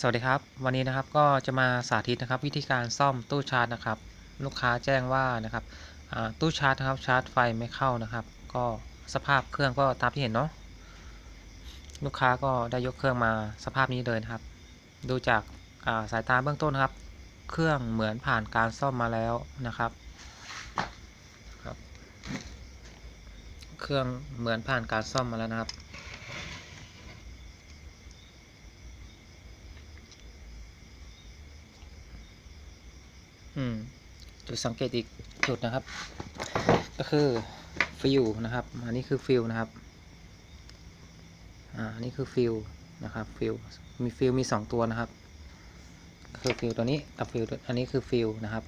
สวัสดีครับ วันนี้นะครับก็จะมาสาธิตนะครับ วิธีการซ่อมตู้ชาร์จนะครับ ลูกค้าแจ้งว่านะครับตู้ชาร์จนะครับชาร์จไฟไม่เข้านะครับ ก็สภาพเครื่องก็ตามที่เห็นเนาะลูกค้าก็ได้ยกเครื่องมาสภาพนี้เลยนะครับ ดูจากาสายตาเบื้องต้นนะครับ เครื่องเหมือนผ่านการซ่อมมาแล้วนะครับครับ เครื่องเหมือนผ่านการซ่อมมาแล้วนะครับ อืม จุดสังเกตอีกจุดนะครับ ก็คือฟิลนะครับ อันนี้คือฟิลนะครับ อ่าอันนี้คือฟิลนะครับฟิลมีฟิลมีสองตัวนะครับ คือฟิลตัวนี้กับฟิลอันนี้คือฟิลนะครับ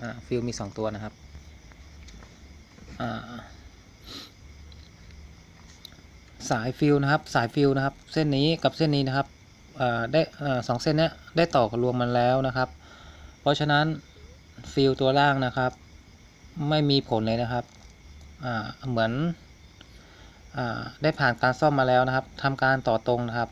อ่าฟิลมีสองตัวนะครับ อ่าสายฟิลนะครับสายฟิลนะครับ เส้นนี้กับเส้นนี้นะครับได้สองเส้นนี้ได้ต่อกันรวมมันแล้วนะครับ เพราะฉะนั้น ฟิลตัวล่างนะครับ ไม่มีผลเลยนะครับเหมือนอได้ผ่านการซ่อมมาแล้วนะครับทำการต่อตรงนะครับ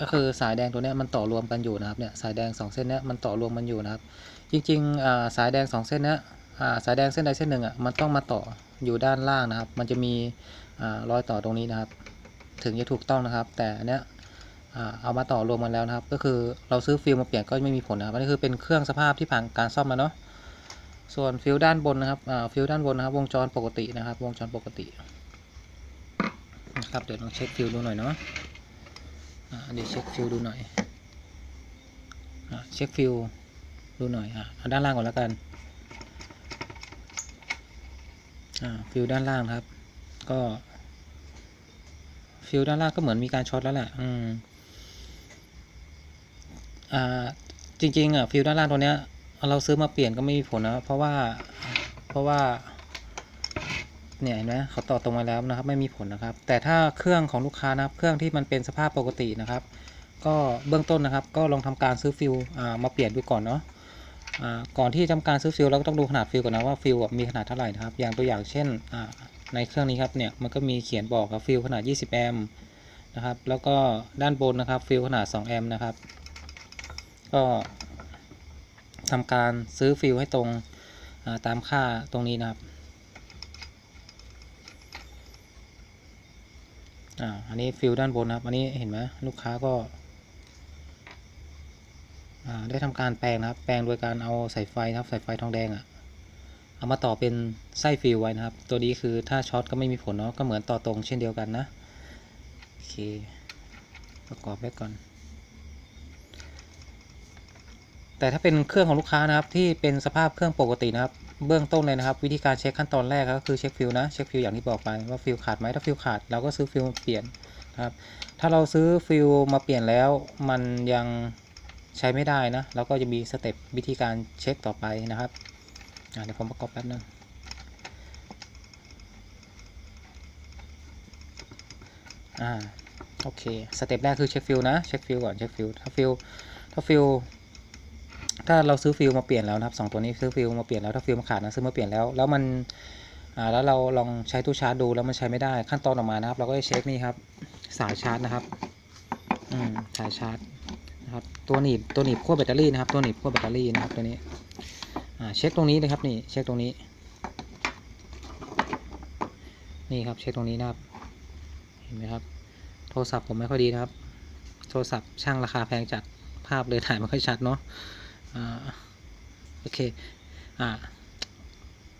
ก็คือสายแดงตัวนี้มันต่อรวมกันอยู่นะครับเนี่ยสายแดงสองเส้นนี้มันต่อรวมกันอยู่นะครับ จริงๆสายแดงสองเส้นนี้สายแดงเส้นใดเส้นหนึ่งอะมันต้องมาต่ออยู่ด้านล่างนะครับ มันจะมีอรอยต่อตรงนี้นะครับ ถึงจะถูกต้องนะครับ แต่อันเนี้ย เอามาต่อรวมกันแล้วนะครับ ก็คือเราซื้อฟิลมาเปลี่ยนก็ไม่มีผลนะครับอันนี้คือเป็นเครื่องสภาพที่ผ่านการซ่อมมาเนาะส่วนฟิลด้านบนนะครับฟิลด้านบนนะครับ วงจรปกตินะครับ วงจรปกตินะครับเดี๋ยวลองเช็คฟิลดูหน่อยเนาะเดี๋ยวเช็คฟิลดูหน่อยอเช็คฟิลดูหน่อยอะเอาด้านล่างก่อนแล้วกันฟิลด้านล่างครับ ก็ฟิลด้านล่างก็เหมือนมีการช็อตแล้วแหละอืม อ่าจริงๆอะฟิลด้านล่างตัวเนี้ยเราซื้อมาเปลี่ยนก็ไม่มีผลนะเพราะว่าเพราะว่าเนี่ยเห็นไหมเขาต่อตรงมาแล้วนะครับ ไม่มีผลนะครับ แต่ถ้าเครื่องของลูกค้านะครับ เครื่องที่มันเป็นสภาพปกตินะครับ ก็เบื้องต้นนะครับ ก็ลองทำการซื้อฟิลมาเปลี่ยนดูก่อนเนาะก่อนที่ทำการซื้อฟิลเราก็ต้องดูขนาดฟิลก่อนนะว่าฟิลมีขนาดเท่าไหร่นะครับ อย่างตัวอย่างเช่นในเครื่องนี้ครับเนี่ยมันก็มีเขียนบอกครับฟิลขนาด 20 แอมป์นะครับ แล้วก็ด้านบนนะครับฟิลขนาด 2 แอมป์นะครับ ก็ทำการซื้อฟิลให้ตรงาตามค่าตรงนี้นะครับอ่าอันนี้ฟิลด้านบนนะครับ อันนี้เห็นไหมลูกค้าก็อ่าได้ทำการแปลงนะครับ แปลงโดยการเอาสายไฟนะครับ สายไฟทองแดงอะ่ะ เอามาต่อเป็นไส้ฟิลไว้นะครับ ตัวนี้คือถ้าช็อตก็ไม่มีผลเนาะ ก็เหมือนต่อตรงเช่นเดียวกันนะ โอเค ประกอบไว้ก่อน แต่ถ้าเป็นเครื่องของลูกค้านะครับที่เป็นสภาพเครื่องปกตินะครับ เบื้องต้นเลยนะครับ วิธีการเช็คขั้นตอนแรกก็คือเช็คฟิลนะเช็คฟิลอย่างที่บอกไปว่าฟิลขาดไหมถ้าฟิลขาดเราก็ซื้อฟิลมาเปลี่ยนนะครับ ถ้าเราซื้อฟิลมาเปลี่ยนแล้ว มันยังใช้ไม่ได้นะเราก็จะมีสเต็ปวิธีการเช็คต่อไปนะครับเดี๋ยวผมประกอบแป๊บนึงอ่าโอเคสเต็ปแรกคือเช็คฟิลนะเช็คฟิลก่อนเช็คฟิลถ้าฟิลถ้าฟิล ถ้าเราซื้อฟิลมาเปลี่ยนแล้วนะครับสองตัวนี้ซื้อฟิลมาเปลี่ยนแล้วถ้าฟิลมันขาดนะซื้อมาเปลี่ยนแล้วแล้วมันแล้วเราลองใช้ตู้ชาร์จดูแล้วมันใช้ไม่ได้ขั้นตอนออกมานะครับ เราก็จะเช็คนี่ครับสายชาร์จนะครับอืมสายชาร์จนะครับตัวหนีบตัวหนีบขั้วแบตเตอรี่นะครับตัวหนีบขั้วแบตเตอรี่นะครับตัวนี้อ่าเช็คตรงนี้นะครับนี่เช็คตรงนี้ นี่ครับเช็คตรงนี้นะครับเห็นไหมครับ โทรศัพท์ผมไม่ค่อยดีนะครับ โทรศัพท์ช่างราคาแพงจัดภาพเลยถ่ายไม่ค่อยชัดเนาะ อ่าโอเคอ่า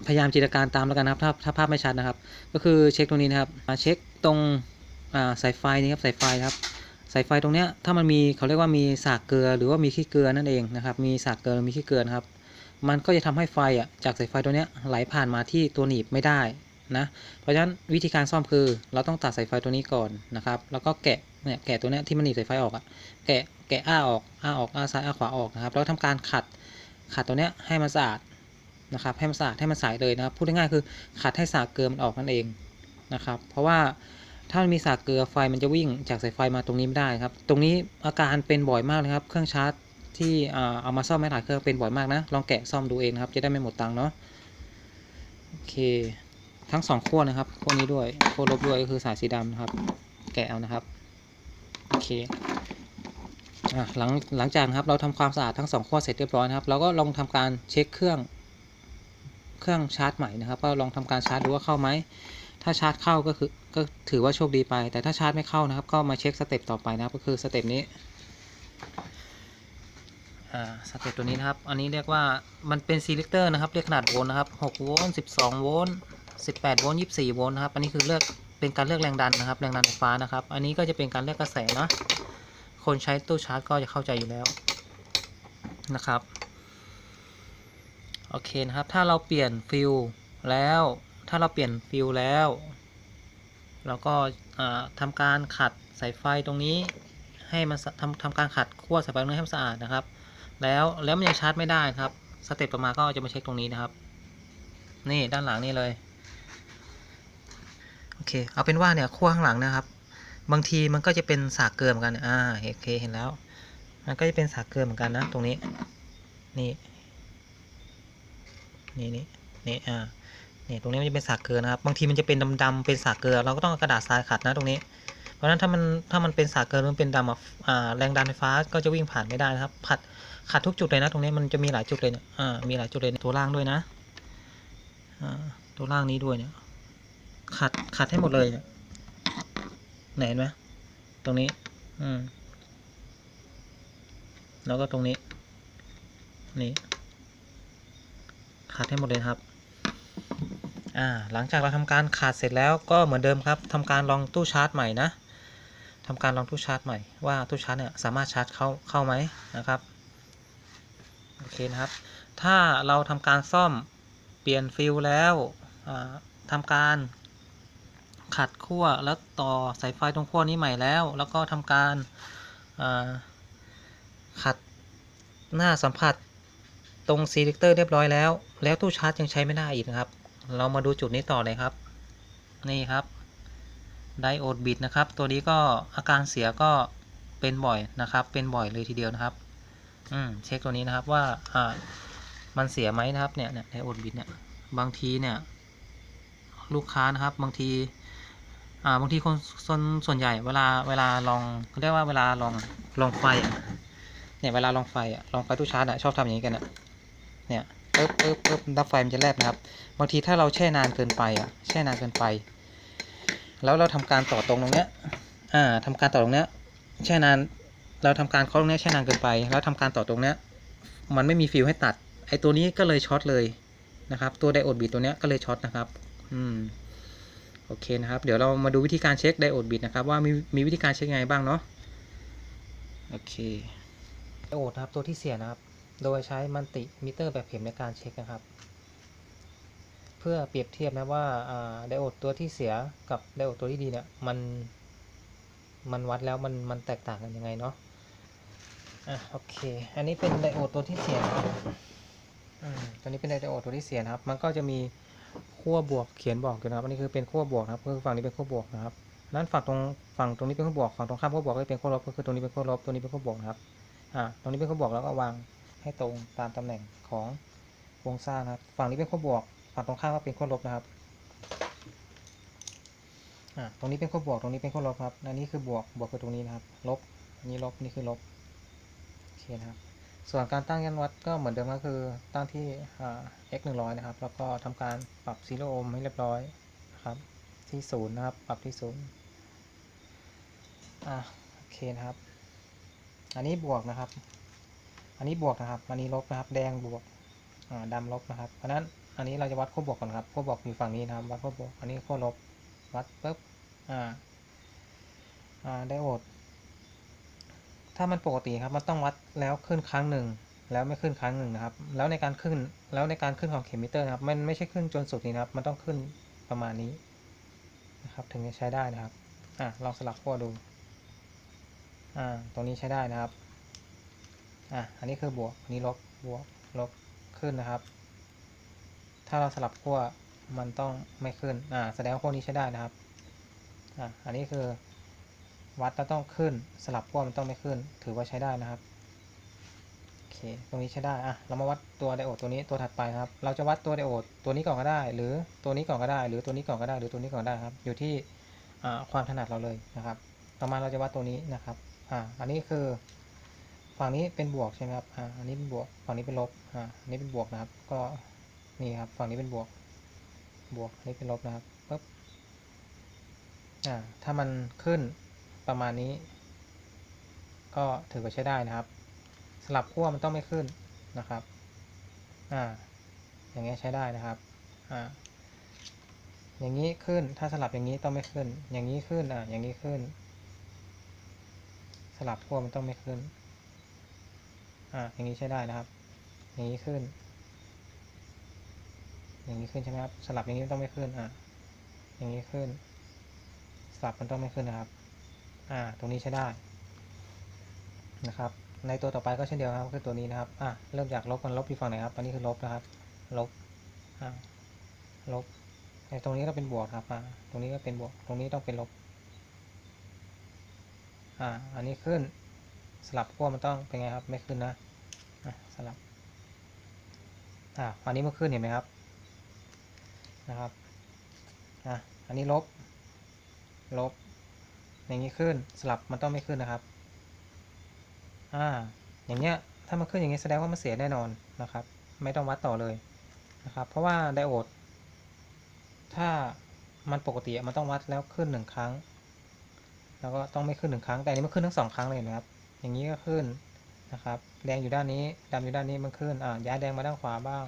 พยายามจินตนาการตามแล้วกันนะครับถ้าถ้าภาพไม่ชัดนะครับ ก็คือเช็คตรงนี้นะครับมาเช็คตรงสายไฟนี่ครับสายไฟครับสายไฟตรงเนี้ยถ้ามันมีเขาเรียกว่ามีสากเกลือหรือว่ามีขี้เกลือนั่นเองนะครับ มีสากเกลือมีขี้เกลือนะครับ มันก็จะทำให้ไฟอะจากสายไฟตัวเนี้ยไหลผ่านมาที่ตัวหนีบไม่ได้นะเพราะฉะนั้นวิธีการซ่อมคือ เราต้องตัดสายไฟตัวนี้ก่อนนะครับ แล้วก็แกะเนี่ยแกะตัวเนี้ยที่มันหนีบสายไฟออกอะแกะ แกะอ้าออกอ้าออกอ้าซ้ายอ้าขวาออกนะครับ แล้วทำการขัดขัดตัวเนี้ยให้มันสะอาดนะครับ ให้มันสะอาดให้มันใสเลยนะครับ พูดง่ายๆคือขัดให้สากเกลือมันออกนั่นเองนะครับ เพราะว่าถ้ามันมีสากเกลือไฟมันจะวิ่งจากสายไฟมาตรงนี้ไม่ได้ครับ ตรงนี้อาการเป็นบ่อยมากเลยครับ เครื่องชาร์จที่เอามาซ่อมไม่หลายเครื่องเป็นบ่อยมากนะ ลองแกะซ่อมดูเองนะครับ จะได้ไม่หมดตังค์เนาะ โอเค ทั้งสองขั้วนะครับ ขั้วนี้ด้วย ขั้วลบด้วยก็คือสายสีดำนะครับ แกะเอานะครับ โอเค หลังหลังจากนะครับเราทำความสะอาดทั้งสองขั้วเสร็จเรียบร้อยนะครับ เราก็ลองทำการเช็คเครื่องเครื่องชาร์จใหม่นะครับ ก็ลองทำการชาร์จดูว่าเข้าไหม ถ้าชาร์จเข้าก็คือก็ถือว่าโชคดีไป แต่ถ้าชาร์จไม่เข้านะครับ ก็มาเช็คสเต็ปต่อไปนะครับ ก็คือสเต็ปนี้อ่าสเต็ปตัวนี้นะครับ อันนี้เรียกว่ามันเป็นซีเลคเตอร์นะครับ เรียกขนาดโวลต์นะครับ6โวลต์12โวลต์18โวลต์24โวลต์นะครับ อันนี้คือเลือกเป็นการเลือกแรงดันนะครับ แรงดันไฟฟ้านะครับ อันนี้ก็จะเป็นการเลือกกระแสเนาะ คนใช้ตู้ชาร์จก็จะเข้าใจอยู่แล้วนะครับ โอเคนะครับ ถ้าเราเปลี่ยนฟิลแล้ว ถ้าเราเปลี่ยนฟิลแล้วเราก็อ่าทำการขัดสายไฟตรงนี้ให้มันทำทำการขัดขั้วสายไฟตรงนี้ให้มันสะอาดนะครับ แล้วแล้วมันยังชาร์จไม่ได้ครับสเต็ปต่อมาก็จะมาเช็คตรงนี้นะครับ นี่ด้านหลังนี่เลยโอเคเอาเป็นว่าเนี่ยขั้วข้างหลังนะครับ บางทีมันก็จะเป็นสากเกลือเหมือนกัน อ่าโอเคเห็นแล้ว มันก็จะเป็นสากเกลือเหมือนกันนะ ตรงนี้ นี่ นี่นี่นี่อ่านี่ตรงนี้มันจะเป็นสากเกลือนะครับ บางทีมันจะเป็นดำๆเป็นสากเกลือ เราก็ต้องกระดาษทรายขัดนะตรงนี้ เพราะฉะนั้นถ้ามันถ้ามันเป็นสากเกลือมันเป็นดำอะอ่าแรงดันไฟฟ้าก็จะวิ่งผ่านไม่ได้นะครับขัดขัดทุกจุดเลยนะตรงนี้มันจะมีหลายจุดเลยเนี่ย อ่า มีหลายจุดเลยตัวล่างด้วยนะ อ่า ตัวล่างนี้ด้วยเนี่ย ขัดขัดให้หมดเลยเนี่ย ไหนเห็นไหมตรงนี้ อืม แล้วก็ตรงนี้ นี่ขัดให้หมดเลยครับ อ่า หลังจากเราทำการขัดเสร็จแล้วก็เหมือนเดิมครับทำการลองตู้ชาร์จใหม่นะทำการลองตู้ชาร์จใหม่ ว่าตู้ชาร์จเนี่ยสามารถชาร์จเข้าเข้าไหมนะครับโอเคนะครับ ถ้าเราทำการซ่อมเปลี่ยนฟิลแล้วอ่าทำการ ขัดขั้วแล้วต่อสายไฟตรงขั้วนี้ใหม่แล้ว แล้วก็ทำการขัดหน้าสัมผัสตรงซีเลคเตอร์เรียบร้อยแล้ว แล้วตู้ชาร์จยังใช้ไม่ได้อีกนะครับ เรามาดูจุดนี้ต่อเลยครับ นี่ครับไดโอดบิดนะครับ ตัวนี้ก็อาการเสียก็เป็นบ่อยนะครับ เป็นบ่อยเลยทีเดียวนะครับ อืมเช็คตัวนี้นะครับว่าอ่ามันเสียไหมนะครับเนี่ยเนี่ยไดโอดบิดเนี่ยบางทีเนี่ย ลูกค้านะครับบางที อ่าบางทีคนส่วนส่วนใหญ่เวลาเวลาลองเขาเรียกว่าเวลาลองลองไฟอะเนี่ยเวลาลองไฟอะลองไฟตู้ชาร์จอะชอบทำอย่างนี้กันอะเนี่ยปึ๊บปึ๊บปึ๊บดับไฟมันจะแลบนะครับบางทีถ้าเราแช่นานเกินไปอะแช่นานเกินไป แล้วเราทำการต่อตรงตรงเนี้ยอ่าทำการต่อตรงเนี้ยแช่นานเราทำการเคาะตรงเนี้ยแช่นานเกินไป แล้วทำการต่อตรงเนี้ยมันไม่มีฟิวให้ตัดไอตัวนี้ก็เลยช็อตเลยนะครับ ตัวไดโอดบิดตัวเนี้ยก็เลยช็อตนะครับ อืม โอเคนะครับ เดี๋ยวเรามาดูวิธีการเช็คไดโอดบิดนะครับ ว่ามีมีวิธีการเช็คยังไงบ้างเนาะโอเคไดโอดครับตัวที่เสียนะครับ โดยใช้มันติมิเตอร์แบบเข็มในการเช็คนะครับ เพื่อเปรียบเทียบนะว่าไดโอดตัวที่เสียกับไดโอดตัวที่ดีเนี่ยมันมันวัดแล้วมันมันแตกต่างกันยังไงเนาะอะโอเค อันนี้เป็นไดโอดตัวที่เสียนะครับอืมตัวนี้เป็นไดโอดตัวที่เสียนะครับ มันก็จะมี ขั้วบวกเขียนบอกอยู่นะครับ อันนี้คือเป็นขั้วบวกนะครับคือฝั่งนี้เป็นขั้วบวกนะครับนั้นฝั่งตรงฝั่งตรงนี้เป็นขั้วบวกฝั่งตรงข้ามขั้วบวกก็เป็นขั้วลบก็คือตรงนี้เป็นขั้วลบตัวนี้เป็นขั้วบวกนะครับอ่าตรงนี้เป็นขั้วบวกแล้วก็วางให้ตรงตามตำแหน่งของวงสร้างนะครับ ฝั่งนี้เป็นขั้วบวก ฝั่งตรงข้ามก็เป็นขั้วลบนะครับอ่าตรงนี้เป็นขั้วบวกตรงนี้เป็นขั้วลบครับอันนี้คือบวกบวกคือตรงนี้นะครับ ลบอันนี้ลบนี่คือลบโอเคนะครับ ส่วนการตั้งยันวัดก็เหมือนเดิมก็คือตั้งที่อ่า x 100 นะครับ แล้วก็ทำการปรับซีโรโอห์มให้เรียบร้อยนะครับ ที่ศูนย์นะครับ ปรับที่ศูนย์อ่าโอเคนะครับ อันนี้บวกนะครับ อันนี้บวกนะครับ อันนี้ลบนะครับ แดงบวกอ่าดำลบนะครับ เพราะฉะนั้นอันนี้เราจะวัดขั้วบวกก่อนครับขั้วบวกอยู่ฝั่งนี้นะครับ วัดขั้วบวก อันนี้ขั้วลบ วัดปุ๊บ อ่า อ่า ไดโอด ถ้ามันปกติครับมันต้องวัดแล้วขึ้นครั้งหนึ่งแล้วไม่ขึ้นครั้งหนึ่งนะครับ แล้วในการขึ้นแล้วในการขึ้นของเข็มมิเตอร์นะครับ มันไม่ใช่ขึ้นจนสุดนี้นะครับ มันต้องขึ้นประมาณนี้นะครับ ถึงจะใช้ได้นะครับอะลองสลับขั้วดูอ่าตรงนี้ใช้ได้นะครับอะอันนี้คือบวกอันนี้ลบบวกลบขึ้นนะครับ ถ้าเราสลับขั้วมันต้องไม่ขึ้นอ่าแสดงว่าขั้วนี้ใช้ได้นะครับอะอันนี้คือ วัดแล้วต้องขึ้นสลับขั้วมันต้องไม่ขึ้น ถือว่าใช้ได้นะครับโอเคตรงนี้ใช้ได้อะเรามาวัดตัวไดโอดตัวนี้ตัวถัดไปครับ เราจะวัดตัวไดโอดตัวนี้ก่อนก็ได้ หรือตัวนี้ก่อนก็ได้ หรือตัวนี้ก่อนก็ได้ หรือตัวนี้ก่อนก็ได้ครับ อยู่ที่ความถนัดเราเลยนะครับ ต่อมาเราจะวัดตัวนี้นะครับอ่าอันนี้คือฝั่งนี้เป็นบวกใช่ไหมครับ อ่า อันนี้เป็นบวก ฝั่งนี้เป็นลบ อ่า อันนี้เป็นบวกนะครับ ก็นี่ครับ ฝั่งนี้เป็นบวก บวก อันนี้เป็นลบนะครับปึ๊บ อ่า ถ้ามันขึ้น ประมาณนี้ ก็ถือว่าใช้ได้นะครับ สลับขั้วมันต้องไม่ขึ้นนะครับอ่าอย่างเงี้ยใช้ได้นะครับอ่าอย่างนี้ขึ้นถ้าสลับอย่างนี้ต้องไม่ขึ้น อย่างนี้ขึ้นอ่าอย่างนี้ขึ้น สลับขั้วมันต้องไม่ขึ้นอ่าอย่างนี้ใช้ได้นะครับ อย่างนี้ขึ้น อย่างนี้ขึ้นใช่ไหมครับสลับอย่างนี้ต้องไม่ขึ้นอ่าอย่างนี้ขึ้นสลับมันต้องไม่ขึ้นนะครับ อ่า ตรงนี้ใช้ได้นะครับ ในตัวต่อไปก็เช่นเดียวกันครับคือตัวนี้นะครับ อ่าเริ่มจากลบมันลบอยู่ฝั่งไหนครับอันนี้คือลบนะครับ ลบ อ่า ลบในตรงนี้ก็เป็นบวกครับ อ่า ตรงนี้ก็เป็นบวก ตรงนี้ต้องเป็นลบ อ่า อันนี้ขึ้น สลับขั้วมันต้องเป็นไงครับ ไม่ขึ้นนะ อะสลับ อ่าอันนี้มันขึ้นเห็นไหมครับ นะครับ อะอันนี้ลบ ลบ อย่างนี้ขึ้นสลับมันต้องไม่ขึ้นนะครับ อ่า อย่างเงี้ยถ้ามันขึ้นอย่างนี้แสดงว่ามันเสียแน่นอนนะครับ ไม่ต้องวัดต่อเลยนะครับ เพราะว่าไดโอด ถ้ามันปกติมันต้องวัดแล้วขึ้นหนึ่งครั้ง แล้วก็ต้องไม่ขึ้นหนึ่งครั้ง แต่อันนี้มันขึ้นทั้งสองครั้งเลยนะครับ อย่างนี้ก็ขึ้นนะครับ แดงอยู่ด้านนี้ดำอยู่ด้านนี้มันขึ้นอ่าย้ายแดงมาด้านขวาบ้าง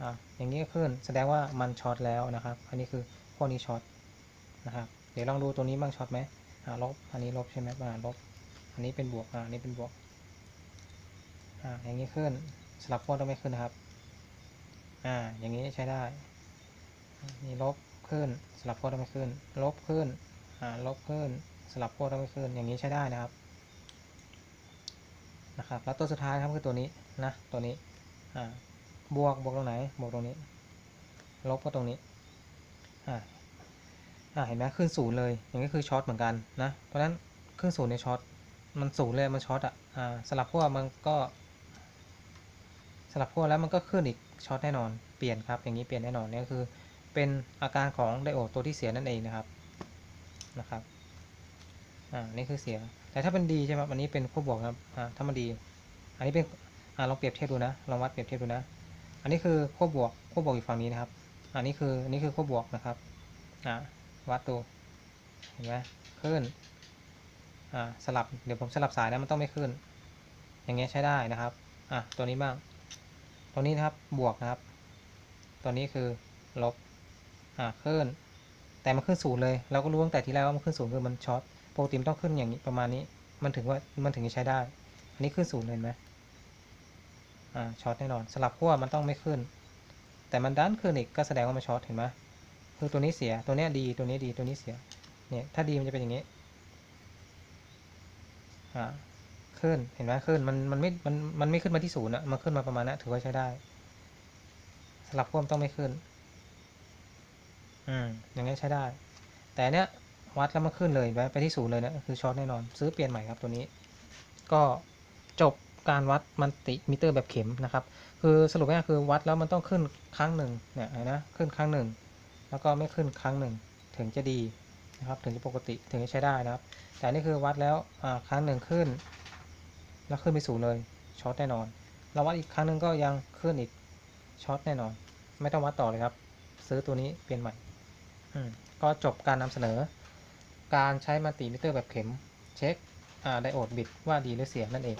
อ่าอย่างนี้ก็ขึ้น แสดงว่ามันช็อตแล้วนะครับ อันนี้คือพวกนี้ช็อตนะครับ เดี๋ยวลองดูตัวนี้บ้างช็อตไหม อ่าลบ อันนี้ลบใช่ไหมอ่าลบ อันนี้เป็นบวกอ่าอันนี้เป็นบวกอ่าอย่างนี้ขึ้นสลับขั้วต้องไม่ขึ้นนะครับอ่าอย่างนี้ใช้ได้นี่ลบขึ้นสลับขั้วต้องไม่ขึ้น ลบขึ้นอ่าลบขึ้นสลับขั้วต้องไม่ขึ้น อย่างนี้ใช้ได้นะครับนะครับ แล้วตัวสุดท้ายครับคือตัวนี้นะตัวนี้อ่าบวกบวกตรงไหนบวกตรงนี้ ลบก็ตรงนี้อ่า เห็นไหมขึ้นศูนย์เลย อย่างนี้คือช็อตเหมือนกันนะ เพราะฉะนั้นขึ้นศูนย์ในช็อต มันศูนย์เลยมันช็อตอะอ่าสลับขั้วมันก็สลับขั้วแล้วมันก็ขึ้นอีกช็อตแน่นอน เปลี่ยนครับ อย่างนี้เปลี่ยนแน่นอนนี่ก็คือเป็นอาการของไดโอดตัวที่เสียนั่นเองนะครับ นะครับ อ่า นี่คือเสีย แต่ถ้าเป็นดีใช่ไหมอันนี้เป็นขั้วบวกครับ อ่า ถ้ามันดี อันนี้เป็น อ่า ลองเปรียบเทียบดูนะ ลองวัดเปรียบเทียบดูนะ อันนี้คือขั้วบวกขั้วบวกอยู่ฝั่งนี้นะครับ อันนี้คือ อันนี้คือขั้วบวกนะครับ อ่า วัดดูเห็นไหมขึ้นอ่าสลับเดี๋ยวผมสลับสายนะมันต้องไม่ขึ้น อย่างเงี้ยใช้ได้นะครับอะตัวนี้บ้าง ตัวนี้นะครับบวกนะครับ ตัวนี้คือลบอ่าขึ้น แต่มันขึ้นศูนย์เลยเราก็รู้ตั้งแต่ทีแรกว่ามันขึ้นศูนย์คือมันช็อตโปกติมันต้องขึ้นอย่างนี้ประมาณนี้ มันถึงว่ามันถึงจะใช้ได้ อันนี้ขึ้นศูนย์เลยไหมอ่าช็อตแน่นอนสลับขั้วมันต้องไม่ขึ้น แต่มันดันขึ้นอีกก็แสดงว่ามันช็อตเห็นไหม คือตัวนี้เสีย ตัวเนี้ยดี ตัวนี้ดี ตัวนี้เสีย เนี่ย ถ้าดีมันจะเป็นอย่างนี้ อ่า ขึ้น เห็นไหมขึ้น มัน มันไม่ มัน มันไม่ขึ้นมาที่ศูนย์อะมันขึ้นมาประมาณนั้นถือว่าใช้ได้ สลับขั้วมันต้องไม่ขึ้น อืม อย่างนี้ใช้ได้ แต่เนี้ยวัดแล้วมันขึ้นเลยไปไปที่ศูนย์เลยนะคือช็อตแน่นอน ซื้อเปลี่ยนใหม่ครับตัวนี้ ก็จบการวัดมันติมิเตอร์แบบเข็มนะครับ คือสรุปง่ายคือวัดแล้วมันต้องขึ้นครั้งหนึ่งเนี่ยนะ ขึ้นครั้งหนึ่ง แล้วก็ไม่ขึ้นครั้งหนึ่งถึงจะดีนะครับถึงจะปกติถึงจะใช้ได้นะครับ แต่นี่คือวัดแล้วครั้งหนึ่งขึ้น แล้วขึ้นไปศูนย์เลยช็อตแน่นอน เราวัดอีกครั้งหนึ่งก็ยังขึ้นอีกช็อตแน่นอน ไม่ต้องวัดต่อเลยครับ ซื้อตัวนี้เปลี่ยนใหม่มก็จบการนำเสนอ การใช้มัลติมิเตอร์แบบเข็มเช็คไดโอดบิตว่าดีหรือเสียนั่นเอง